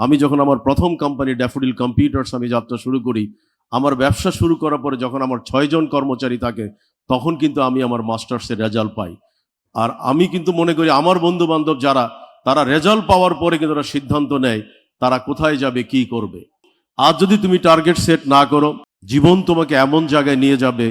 আমি যখন আমার প্রথম কোম্পানি ড্যাফোডিল কম্পিউটার্স আমি যাত্রা শুরু করি, আমার ব্যবসা শুরু করার পরে যখন আমার ছয়জন কর্মচারী থাকে, তখন কিন্তু আমি আমার মাস্টার্সের রেজাল্ট পাই। আর আমি কিন্তু মনে করি আমার বন্ধু বান্ধব যারা, তারা রেজাল্ট পাওয়ার পরে কিন্তু তারা সিদ্ধান্ত নেয়, তারা কোথায় যাবে, কি করবে। আজ যদি তুমি টার্গেট সেট না করো, জীবন তোমাকে এমন জায়গায় নিয়ে যাবে,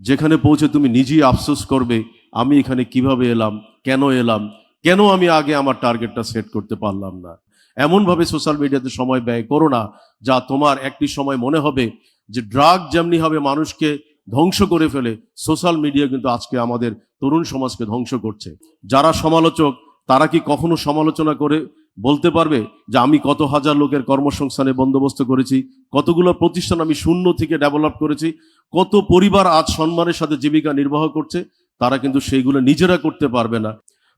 যেখানে পৌঁছে তুমি নিজেই আফসোস করবে, আমি এখানে কীভাবে এলাম, কেন এলাম, কেন আমি আগে আমার টার্গেটটা সেট করতে পারলাম না। এমনভাবে সোশ্যাল মিডিয়াতে সময় ব্যয় করো না, যা তোমার একটি সময় মনে হবে যে ড্রাগ যেমনি হবে মানুষকে ধ্বংস করে ফেলে, সোশ্যাল মিডিয়া কিন্তু আজকে আমাদের তরুণ সমাজকে ধ্বংস করছে। যারা সমালোচক, তারা কি কখনো সমালোচনা করে বলতে পারবে যে আমি কত হাজার লোকের কর্মসংস্থানে বন্দোবস্ত করেছি, কতগুলো প্রতিষ্ঠান আমি শূন্য থেকে ডেভেলপ করেছি, কত পরিবার আজ সম্মানের সাথে জীবিকা নির্বাহ করছে, তারা কিন্তু সেইগুলো নিজেরা করতে পারবে না।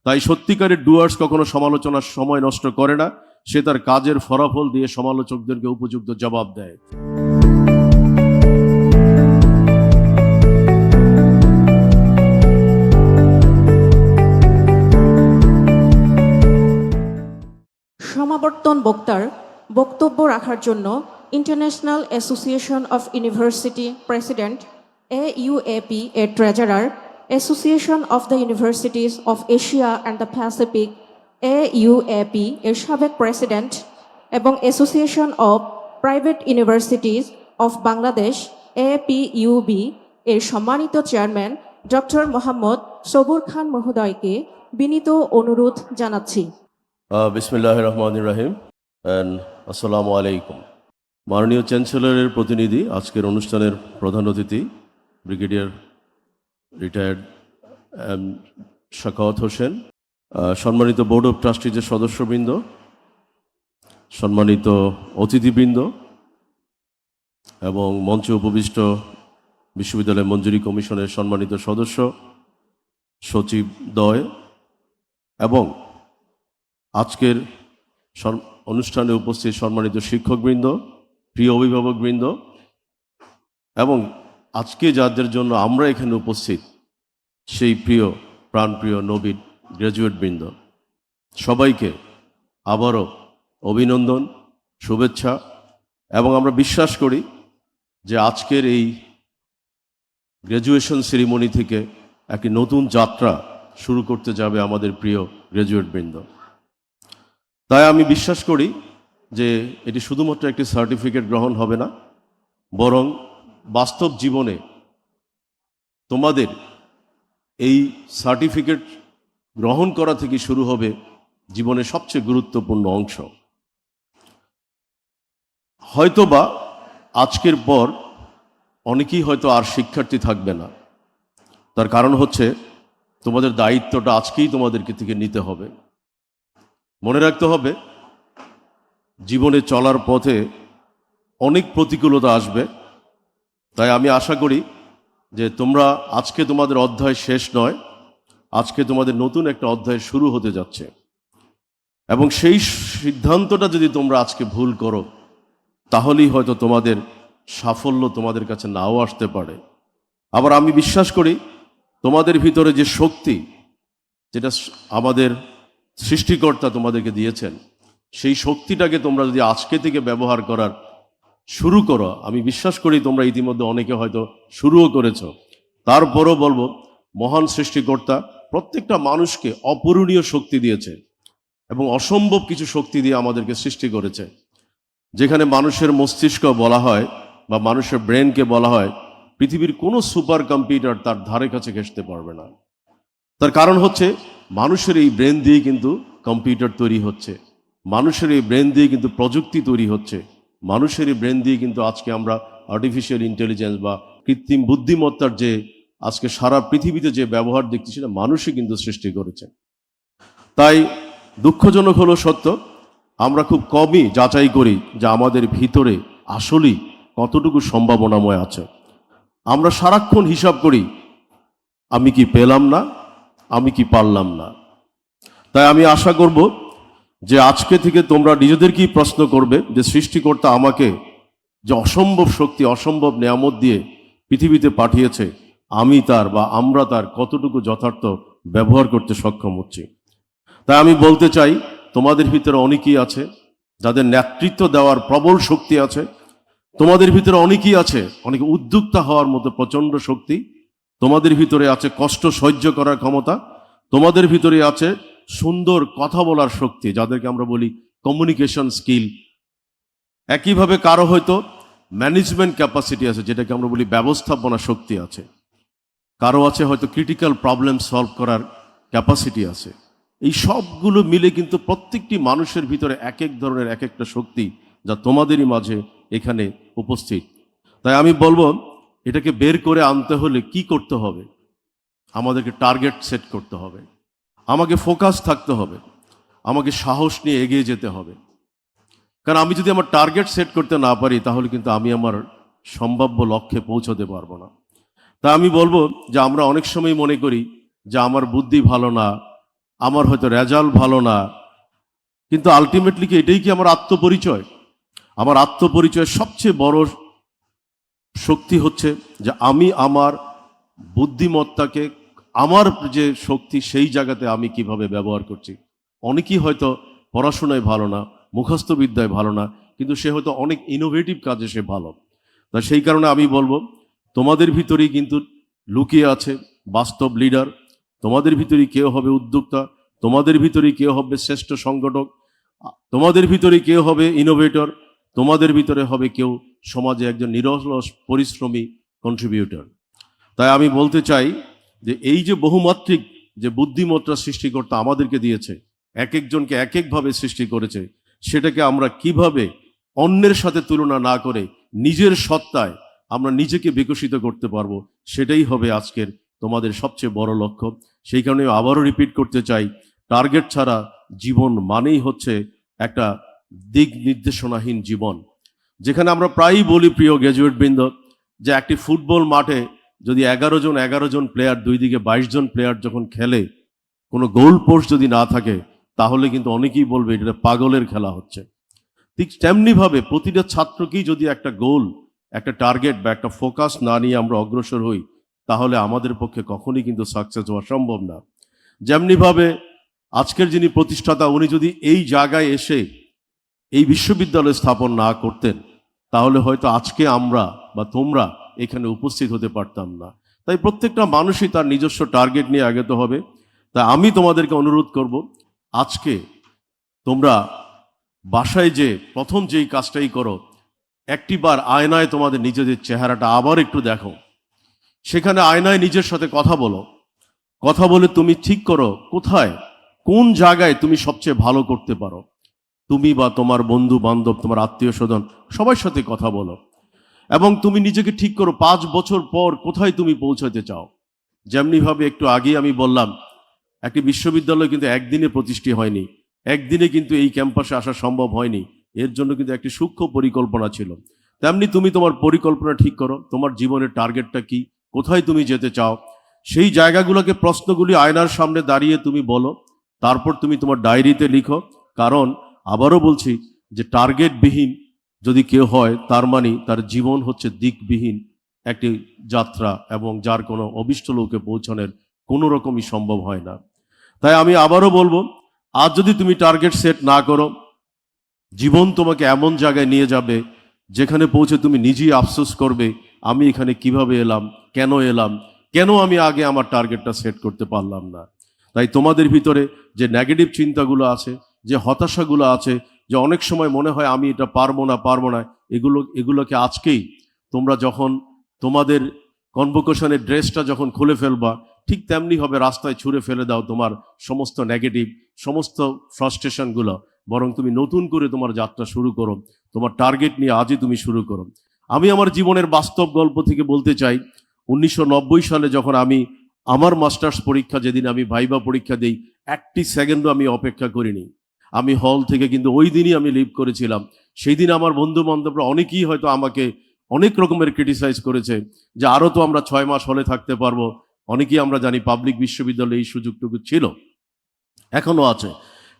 তাই সত্যিকারের ডুয়ার্স কখনো সমালোচনার সময় নষ্ট করে না। সে তার কাজের ফলাফল দিয়ে সমালোচকদেরকে উপযুক্ত জবাব দেয়। সমাবর্তন বক্তার বক্তব্য রাখার জন্য International Association of University President A UAP এর treasurer Association of the Universities of Asia and the Pacific A UAP এর সাবেক প্রেসিডেন্ট এবং Association of Private Universities of Bangladesh APUB এর সম্মানিত চেয়ারম্যান ডক্টর মোহাম্মদ সবুর খান মহোদয়কে বিনীত অনুরোধ জানাচ্ছি বিসমিল্লাহ রহমান রাহিম আসসালামু আলাইকুম মাননীয় চ্যান্সেলরের প্রতিনিধি আজকের অনুষ্ঠানের প্রধান অতিথি ব্রিগেডিয়ার রিটায়ার্ড শাকাওয়াত হোসেন সম্মানিত বোর্ড অফ ট্রাস্টিজের সদস্যবৃন্দ, সম্মানিত অতিথিবৃন্দ, এবং মঞ্চে উপবিষ্ট বিশ্ববিদ্যালয় মঞ্জুরি কমিশনের সম্মানিত সদস্য, সচিব দয়, এবং আজকের অনুষ্ঠানে উপস্থিত সম্মানিত শিক্ষকবৃন্দ, প্রিয় অভিভাবকবৃন্দ, এবং আজকে যাদের জন্য আমরা এখানে উপস্থিত, সেই প্রিয়, প্রাণপ্রিয় নবীন গ্র্যাজুয়েটবৃন্দ সবাইকে আবারও অভিনন্দন, শুভেচ্ছা এবং আমরা বিশ্বাস করি যে আজকের এই গ্র্যাজুয়েশন সেরিমনি থেকে একটি নতুন যাত্রা শুরু করতে যাবে আমাদের প্রিয় গ্র্যাজুয়েটবৃন্দ তাই আমি বিশ্বাস করি যে এটি শুধুমাত্র একটি সার্টিফিকেট গ্রহণ হবে না, বরং বাস্তব জীবনে তোমাদের এই সার্টিফিকেট গ্রহণ করা থেকে শুরু হবে জীবনের সবচেয়ে গুরুত্বপূর্ণ অংশ। হয়তোবা আজকের পর অনেকেই হয়তো আর শিক্ষার্থী থাকবে না। তার কারণ হচ্ছে তোমাদের দায়িত্বটা আজকেই তোমাদেরকে থেকে নিতে হবে। মনে রাখতে হবে, জীবনে চলার পথে অনেক প্রতিকূলতা আসবে। তাই আমি আশা করি যে তোমরা আজকে তোমাদের অধ্যায় শেষ নয়, আজকে তোমাদের নতুন একটা অধ্যায় শুরু হতে যাচ্ছে। এবং সেই সিদ্ধান্তটা যদি তোমরা আজকে ভুল করো, তাহলেই হয়তো তোমাদের সাফল্য তোমাদের কাছে নাও আসতে পারে। আবার আমি বিশ্বাস করি, তোমাদের ভিতরে যে শক্তি, যেটা আমাদের সৃষ্টিকর্তা তোমাদেরকে দিয়েছেন, সেই শক্তিটাকে তোমরা যদি আজকে থেকে ব্যবহার করার শুরু করো। আমি বিশ্বাস করি তোমরা ইতিমধ্যে অনেকে হয়তো শুরুও করেছ। তারপরও বলব, মহান সৃষ্টিকর্তা প্রত্যেকটা মানুষকে অপূরণীয় শক্তি দিয়েছে এবং অসম্ভব কিছু শক্তি দিয়ে আমাদেরকে সৃষ্টি করেছে। যেখানে মানুষের মস্তিষ্ক বলা হয় বা মানুষের ব্রেনকে বলা হয়, পৃথিবীর কোনো সুপার কম্পিউটার তার ধারে কাছে ঘেসতে পারবে না। তার কারণ হচ্ছে, মানুষের এই ব্রেন দিয়ে কিন্তু কম্পিউটার তৈরি হচ্ছে। মানুষের এই ব্রেন দিয়ে কিন্তু প্রযুক্তি তৈরি হচ্ছে। মানুষের এই ব্রেন দিয়ে কিন্তু আজকে আমরা আর্টিফিশিয়াল ইন্টেলিজেন্স বা কৃত্রিম বুদ্ধিমত্তার যে আজকে সারা পৃথিবীতে যে ব্যবহার দেখছি সেটা মানুষই কিন্তু সৃষ্টি করেছে। তাই দুঃখজনক হলো সত্য, আমরা খুব কমই যাচাই করি যে আমাদের ভিতরে আসলেই কতটুকু সম্ভাবনাময় আছে। আমরা সারাক্ষণ হিসাব করি, আমি কি পেলাম না? আমি কি পারলাম না? তাই আমি আশা করব যে আজকে থেকে তোমরা নিজেদেরকেই প্রশ্ন করবে যে সৃষ্টিকর্তা আমাকে যে অসম্ভব শক্তি, অসম্ভব নিয়ামত দিয়ে পৃথিবীতে পাঠিয়েছে, আমি তার বা আমরা তার কতটুকু যথার্থ ব্যবহার করতে সক্ষম হচ্ছি। তাই আমি বলতে চাই, তোমাদের ভিতরে অনেকেই আছে যাদের নেতৃত্ব দেওয়ার প্রবল শক্তি আছে। তোমাদের ভিতরে অনেকেই আছে, অনেকে উদ্যোক্তা হওয়ার মতো প্রচণ্ড শক্তি। তোমাদের ভিতরে আছে কষ্ট সহ্য করার ক্ষমতা। তোমাদের ভিতরে আছে সুন্দর কথা বলার শক্তি, যাদেরকে আমরা বলি কমিউনিকেশন স্কিল একইভাবে কারও হয়তো ম্যানেজমেন্ট ক্যাপাসিটি আছে, যেটাকে আমরা বলি ব্যবস্থাপনা শক্তি আছে। কারও আছে হয়তো ক্রিটিক্যাল প্রবলেম সলভ করার ক্যাপাসিটি আছে। এই সবগুলো মিলে কিন্তু প্রত্যেকটি মানুষের ভিতরে এক এক ধরনের এক একটা শক্তি যা তোমাদেরই মাঝে এখানে উপস্থিত। তাই আমি বলব, এটাকে বের করে আনতে হলে কি করতে হবে? আমাদেরকে টার্গেট সেট করতে হবে। আমাকে ফোকাস থাকতে হবে। আমাকে সাহস নিয়ে এগিয়ে যেতে হবে। কারণ আমি যদি আমার টার্গেট সেট করতে না পারি, তাহলে কিন্তু আমি আমার সম্ভাব্য লক্ষ্যে পৌঁছতে পারব না। তা আমি বলব যে আমরা অনেক সময় মনে করি যে আমার বুদ্ধি ভালো না, আমার হয়তো রেজাল্ট ভালো না। কিন্তু আলটিমেটলি কি এটাই কি আমার আত্মপরিচয়? আমার আত্মপরিচয়ের সবচেয়ে বড় শক্তি হচ্ছে যে আমি আমার বুদ্ধিমত্তাকে আমার যে শক্তি সেই জায়গাতে আমি কীভাবে ব্যবহার করছি? অনেকেই হয়তো পড়াশোনায় ভালো না মুখস্থ বিদ্যায় ভালো না, কিন্তু সে হয়তো অনেক ইনোভেটিভ কাজে সে ভালো। তা সেই কারণে আমি বলব, তোমাদের ভিতরেই কিন্তু লুকিয়ে আছে বাস্তব লিডার তোমাদের ভিতরেই কেউ হবে উদ্যোক্তা, তোমাদের ভিতরেই কেউ হবে শ্রেষ্ঠ সংগঠক, তোমাদের ভিতরে কেউ হবে ইনোভেটর তোমাদের ভিতরে হবে কেউ সমাজে একজন নিরলস পরিশ্রমী কন্ট্রিবিউটর তাই আমি বলতে চাই যে এই যে বহুমাত্রিক যে বুদ্ধিমত্তা সৃষ্টিকর্তা আমাদেরকে দিয়েছে এক একজনকে এক একভাবে সৃষ্টি করেছে, সেটাকে আমরা কীভাবে অন্যের সাথে তুলনা না করে নিজের সত্তায় আমরা নিজেকে বিকশিত করতে পারব, সেটাই হবে আজকের তোমাদের সবচেয়ে বড় লক্ষ্য। সেই কারণে আবারও রিপিট করতে চাই টার্গেট ছাড়া জীবন মানেই হচ্ছে একটা দিক নির্দেশনাহীন জীবন। যেখানে আমরা প্রায়ই বলি প্রিয় গ্র্যাজুয়েট বৃন্দ, যে একটি ফুটবল মাঠে যদি এগারো জন এগারো জন প্লেয়ার দুই দিকে বাইশ জন প্লেয়ার যখন খেলে, কোনো গোল পোস্ট যদি না থাকে, তাহলে কিন্তু অনেকেই বলবে এটা পাগলের খেলা হচ্ছে। ঠিক তেমনিভাবে প্রতিটা ছাত্রকেই যদি একটা গোল একটা টার্গেট বা একটা ফোকাস না নিয়ে আমরা অগ্রসর হই, তাহলে আমাদের পক্ষে কখনই কিন্তু সাকসেস হওয়া সম্ভব না। যেমনিভাবে আজকের যিনি প্রতিষ্ঠাতা, উনি যদি এই জায়গায় এসে এই বিশ্ববিদ্যালয় স্থাপন না করতেন, তাহলে হয়তো আজকে আমরা বা তোমরা এখানে উপস্থিত হতে পারতাম না। তাই প্রত্যেকটা মানুষই তার নিজস্ব টার্গেট নিয়ে আগেতে হবে। তাই আমি তোমাদেরকে অনুরোধ করব, আজকে তোমরা বাসায় যে প্রথম যেই কাজটাই করো, একটিবার আয়নায় তোমাদের নিজেদের চেহারাটা আবার একটু দেখো। সেখানে আয়নায় নিজের সাথে কথা বলো। কথা বলে তুমি ঠিক করো কোথায়, কোন জায়গায় তুমি সবচেয়ে ভালো করতে পারো। তুমি বা তোমার বন্ধু বান্ধব তোমার আত্মীয় স্বজন সবার সাথে কথা বলো। এবং তুমি নিজেকে ঠিক করো, পাঁচ বছর পর কোথায় তুমি পৌঁছাতে চাও? যেমনিভাবে একটু আগে আমি বললাম, একটি বিশ্ববিদ্যালয় কিন্তু একদিনে প্রতিষ্ঠি হয়নি, একদিনে কিন্তু এই ক্যাম্পাসে আসা সম্ভব হয়নি, এর জন্য কিন্তু একটি সূক্ষ্ম পরিকল্পনা ছিল। তেমনি তুমি তোমার পরিকল্পনা ঠিক করো, তোমার জীবনের টার্গেটটা কি, কোথায় তুমি যেতে চাও, সেই জায়গাগুলোকে প্রশ্নগুলি আয়নার সামনে দাঁড়িয়ে তুমি বলো, তারপর তুমি তোমার ডায়েরিতে লিখো, কারণ আবারও বলছি যে টার্গেটবিহীন যদি কেউ হয়, তার মানে তার জীবন হচ্ছে দিকবিহীন একটি যাত্রা এবং যার কোনো অবিষ্ট লোকে পৌঁছানোর কোনো রকমই সম্ভব হয় না। তাই আমি আবারও বলব, আজ যদি তুমি টার্গেট সেট না করো, জীবন তোমাকে এমন জায়গায় নিয়ে যাবে যেখানে পৌঁছে তুমি নিজেই আফসোস করবে, আমি এখানে কীভাবে এলাম, কেন এলাম, কেন আমি আগে আমার টার্গেটটা সেট করতে পারলাম না। তাই তোমাদের ভিতরে যে নেগেটিভ চিন্তাগুলো আছে, যে হতাশাগুলো আছে যে অনেক সময় মনে হয় আমি এটা পারব না পারব না। এগুলো, এগুলোকে আজকেই তোমরা যখন তোমাদের কনভোকেশনের ড্রেসটা যখন খুলে ফেলবা, ঠিক তেমনি হবে রাস্তায় ছুঁড়ে ফেলে দাও তোমার সমস্ত নেগেটিভ সমস্ত ফ্রাস্ট্রেশনগুলো বরং তুমি নতুন করে তোমার যাত্রা শুরু করো, তোমার টার্গেট নিয়ে আজই তুমি শুরু করো। আমি আমার জীবনের বাস্তব গল্প থেকে বলতে চাই, উনিশশো নব্বই সালে যখন আমি আমার মাস্টার্স পরীক্ষা, যেদিন আমি ভাইবা পরীক্ষা দিই, একটি সেকেন্ডও আমি অপেক্ষা করিনি। আমি হল থেকে কিন্তু ওই দিনই আমি লিভ করেছিলাম। সেই দিন আমার বন্ধু বান্ধবরা অনেকেই হয়তো আমাকে অনেক রকমের ক্রিটিসাইজ করেছে যে আরও তো আমরা ছয় মাস হলে থাকতে পারব। অনেকেই আমরা জানি পাবলিক বিশ্ববিদ্যালয়ে এই সুযোগটুকু ছিল এখনও আছে।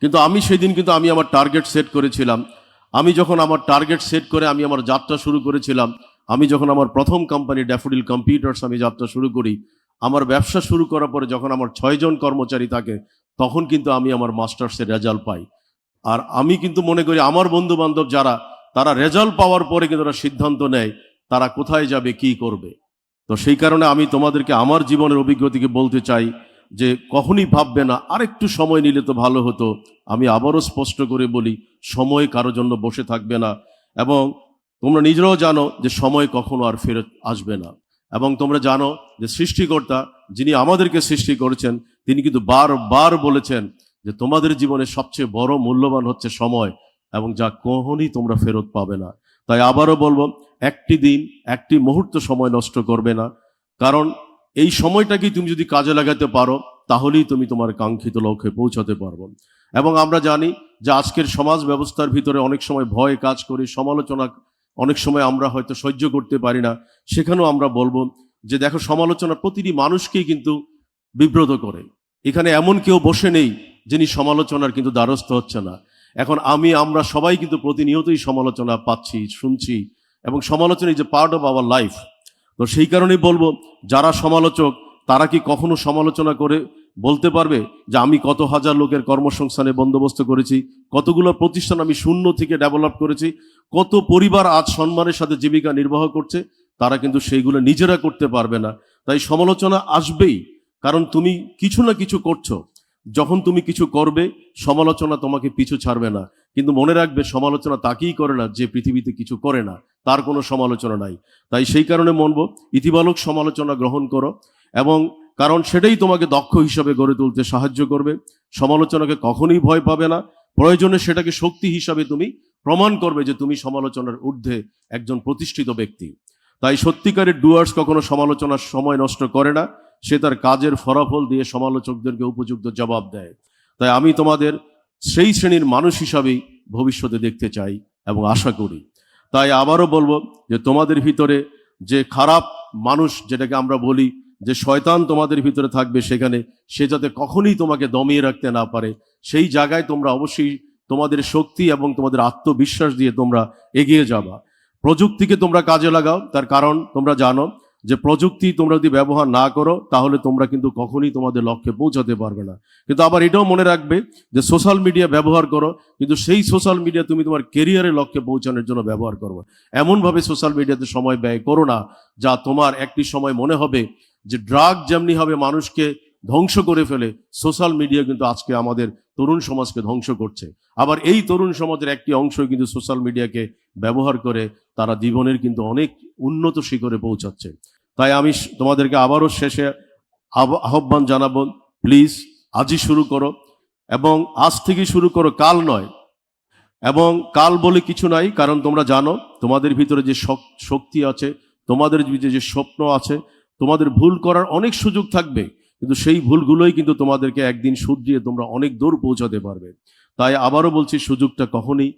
কিন্তু আমি সেদিন কিন্তু আমি আমার টার্গেট সেট করেছিলাম। আমি যখন আমার টার্গেট সেট করে আমি আমার যাত্রা শুরু করেছিলাম, আমি যখন আমার প্রথম কোম্পানি ড্যাফোডিল কম্পিউটার্স আমি যাত্রা শুরু করি, আমার ব্যবসা শুরু করার পরে যখন আমার ছয়জন কর্মচারী থাকে, তখন কিন্তু আমি আমার মাস্টার্সের রেজাল্ট পাই। আর আমি কিন্তু মনে করি আমার বন্ধু বান্ধব যারা, তারা রেজাল্ট পাওয়ার পরে কিন্তু তারা সিদ্ধান্ত নেয় তারা কোথায় যাবে, কি করবে। তো সেই কারণে আমি তোমাদেরকে আমার জীবনের অভিজ্ঞতাকে বলতে চাই যে কখনই ভাববে না, আরেকটু সময় নিলে তো ভালো হতো। আমি আবারও স্পষ্ট করে বলি, সময় কারোর জন্য বসে থাকবে না এবং তোমরা নিজেরাও জানো যে সময় কখনো আর ফেরত আসবে না। এবং তোমরা জানো যে সৃষ্টিকর্তা যিনি আমাদেরকে সৃষ্টি করেছেন, তিনি কিন্তু বারবার বলেছেন যে তোমাদের জীবনে সবচেয়ে বড় মূল্যবান হচ্ছে সময় এবং যা কখনই তোমরা ফেরত পাবে না। তাই আবারও বলব, একটি দিন, একটি মুহূর্ত সময় নষ্ট করবে না। কারণ এই সময়টাকেই তুমি যদি কাজে লাগাতে পারো, তাহলেই তুমি তোমার কাঙ্ক্ষিত লক্ষ্যে পৌঁছাতে পারব। এবং আমরা জানি যে আজকের সমাজ ব্যবস্থার ভিতরে অনেক সময় ভয় কাজ করি, সমালোচনা অনেক সময় আমরা হয়তো সহ্য করতে পারি না। সেখানেও আমরা বলব যে দেখো, সমালোচনা প্রতিটি মানুষকেই কিন্তু বিব্রত করে। এখানে এমন কেউ বসে নেই যিনি সমালোচনার কিন্তু দ্বারস্থ হচ্ছে না। এখন আমি, আমরা সবাই কিন্তু প্রতিনিয়তই সমালোচনা পাচ্ছি, শুনছি এবং সমালোচনা is a part of our life তো সেই কারণেই বলব, যারা সমালোচক, তারা কি কখনো সমালোচনা করে বলতে পারবে যে আমি কত হাজার লোকের কর্মসংস্থানে বন্দোবস্ত করেছি, কতগুলো প্রতিষ্ঠান আমি শূন্য থেকে ডেভেলপ করেছি, কত পরিবার আজ সম্মানের সাথে জীবিকা নির্বাহ করছে, তারা কিন্তু সেইগুলো নিজেরা করতে পারবে না। তাই সমালোচনা আসবেই, কারণ তুমি কিছু না কিছু করছ। যখন তুমি কিছু করবে, সমালোচনা তোমাকে পিছু ছাড়বে না। কিন্তু মনে রাখবে, সমালোচনা তাকেই করে না, যে পৃথিবীতে কিছু করে না। তার কোনো সমালোচনা নাই। তাই সেই কারণে মনব ইতিবালক সমালোচনা গ্রহণ করো এবং কারণ সেটাই তোমাকে দক্ষ হিসাবে গড়ে তুলতে সাহায্য করবে। সমালোচনাকে কখনোই ভয় পাবে না। প্রয়োজনে সেটাকে শক্তি হিসাবে তুমি প্রমাণ করবে যে তুমি সমালোচনার ঊর্ধ্বে একজন প্রতিষ্ঠিত ব্যক্তি। তাই সত্যিকারের ডুয়ার্স কখনো সমালোচনার সময় নষ্ট করে না। সে তার কাজের ফলাফল দিয়ে সমালোচকদেরকে উপযুক্ত জবাব দেয়। তাই আমি তোমাদের সেই শ্রেণির মানুষ হিসাবেই ভবিষ্যতে দেখতে চাই এবং আশা করি। তাই আবারও বলব যে তোমাদের ভিতরে যে খারাপ মানুষ যেটাকে আমরা বলি, যে শয়তান তোমাদের ভিতরে থাকবে সেখানে, সে যাতে কখনোই তোমাকে দমিয়ে রাখতে না পারে, সেই জায়গায় তোমরা অবশ্যই তোমাদের শক্তি এবং তোমাদের আত্মবিশ্বাস দিয়ে তোমরা এগিয়ে যাবা। প্রযুক্তিকে তোমরা কাজে লাগাও, তার কারণ তোমরা জানো যে প্রযুক্তি তোমরা যদি ব্যবহার না করো, তাহলে তোমরা কিন্তু কখনই তোমাদের লক্ষ্যে পৌঁছাতে পারবে না। কিন্তু আবার এটাও মনে রাখবে যে সোশ্যাল মিডিয়া ব্যবহার করো, কিন্তু সেই সোশ্যাল মিডিয়া তুমি তোমার কেরিয়ারের লক্ষ্যে পৌঁছানোর জন্য ব্যবহার করবে। এমনভাবে সোশ্যাল মিডিয়াতে সময় ব্যয় করো না, যা তোমার একটি সময় মনে হবে যে ড্রাগ যেমনি হবে মানুষকে ধ্বংস করে ফেলে। সোশ্যাল মিডিয়া কিন্তু আজকে আমাদের তরুণ সমাজকে ধ্বংস করছে। আবার এই তরুণ সমাজের একটি অংশ কিন্তু সোশ্যাল মিডিয়াকে ব্যবহার করে তারা জীবনের কিন্তু অনেক উন্নত শিখরে পৌঁছাচ্ছে। তাই আমি তোমাদেরকে আবারও শেষে আহ্বান জানাব, প্লিজ আজই শুরু করো এবং আজ থেকে শুরু করো, কাল নয়। এবং কাল বলে কিছু নাই, কারণ তোমরা জানো, তোমাদের ভিতরে যে শক্তি আছে, তোমাদের ভিতরে যে স্বপ্ন আছে, তোমাদের ভুল করার অনেক সুযোগ থাকবে। কিন্তু সেই ভুলগুলোই কিন্তু তোমাদেরকে একদিন শুধরিয়ে তোমরা অনেক দূর পৌঁছাতে পারবে। তাই আবারও বলছি, সুযোগটা কখনই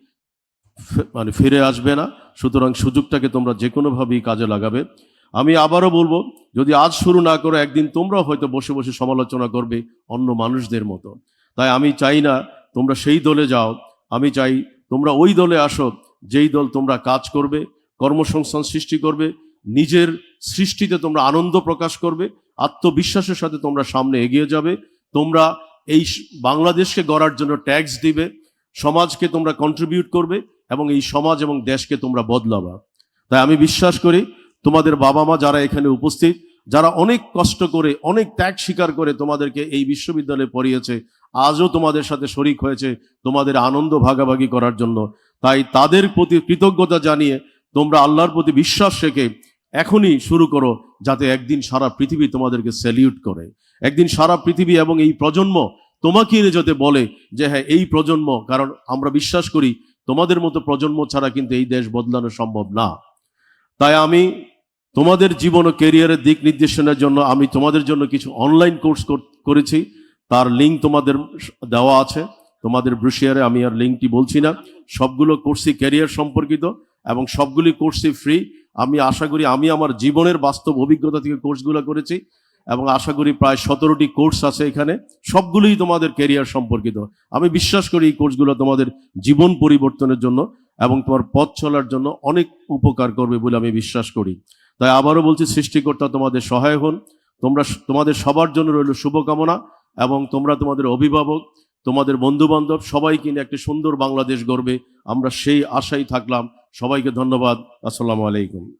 মানে ফিরে আসবে না। সুতরাং সুযোগটাকে তোমরা যে কোনোভাবেই কাজে লাগাবে। আমি আবারও বলব, যদি আজ শুরু না করো, একদিন তোমরাও হয়তো বসে বসে সমালোচনা করবে অন্য মানুষদের মতো। তাই আমি চাই না তোমরা সেই দলে যাও। আমি চাই তোমরা ওই দলে আসো যেই দল তোমরা কাজ করবে, কর্মসংস্থান সৃষ্টি করবে, নিজের সৃষ্টিতে তোমরা আনন্দ প্রকাশ করবে আত্মবিশ্বাসের সাথে তোমরা সামনে এগিয়ে যাবে। তোমরা এই বাংলাদেশকে গড়ার জন্য ট্যাক্স দিবে, সমাজকে তোমরা কন্ট্রিবিউট করবে এবং এই সমাজ এবং দেশকে তোমরা বদলাবা। তাই আমি বিশ্বাস করি, তোমাদের বাবা মা যারা এখানে উপস্থিত, যারা অনেক কষ্ট করে, অনেক ত্যাগ স্বীকার করে তোমাদেরকে এই বিশ্ববিদ্যালয়ে পড়িয়েছে, আজও তোমাদের সাথে শরিক হয়েছে, তোমাদের আনন্দ ভাগাভাগি করার জন্য। তাই তাদের প্রতি কৃতজ্ঞতা জানিয়ে তোমরা আল্লাহর প্রতি বিশ্বাস রেখে এখনই শুরু করো, যাতে একদিন সারা পৃথিবী তোমাদেরকে স্যালিউট করে। একদিন সারা পৃথিবী এবং এই প্রজন্ম তোমাকে যাতে বলে যে হ্যাঁ এই প্রজন্ম, কারণ আমরা বিশ্বাস করি তোমাদের মতো প্রজন্ম ছাড়া কিন্তু এই দেশ বদলানো সম্ভব না। তাই আমি তোমাদের জীবন ও কেরিয়ারের দিক নির্দেশনার জন্য, আমি তোমাদের জন্য কিছু অনলাইন কোর্স করেছি। তার লিঙ্ক তোমাদের দেওয়া আছে। তোমাদের ব্রুশিয়ারে আমি আর লিঙ্কটি বলছি না। সবগুলো কোর্সই ক্যারিয়ার সম্পর্কিত এবং সবগুলি কোর্সই ফ্রি আমি আশা করি আমি আমার জীবনের বাস্তব অভিজ্ঞতা থেকে কোর্সগুলো করেছি এবং আশা করি প্রায় সতেরোটি কোর্স আছে এখানে। সবগুলোই তোমাদের কেরিয়ার সম্পর্কিত। আমি বিশ্বাস করি এই কোর্সগুলো তোমাদের জীবন পরিবর্তনের জন্য এবং তোমার পথ চলার জন্য অনেক উপকার করবে বলে আমি বিশ্বাস করি। তাই আবারও বলছি, সৃষ্টিকর্তা তোমাদের সহায় হন। তোমরা তোমাদের সবার জন্য রইল শুভকামনা এবং তোমরা তোমাদের অভিভাবক তোমাদের বন্ধু বান্ধব সবাই কিনে একটা সুন্দর বাংলাদেশ গড়বে। আমরা সেই আশাই থাকলাম। সবাইকে ধন্যবাদ। আসসালামু আলাইকুম।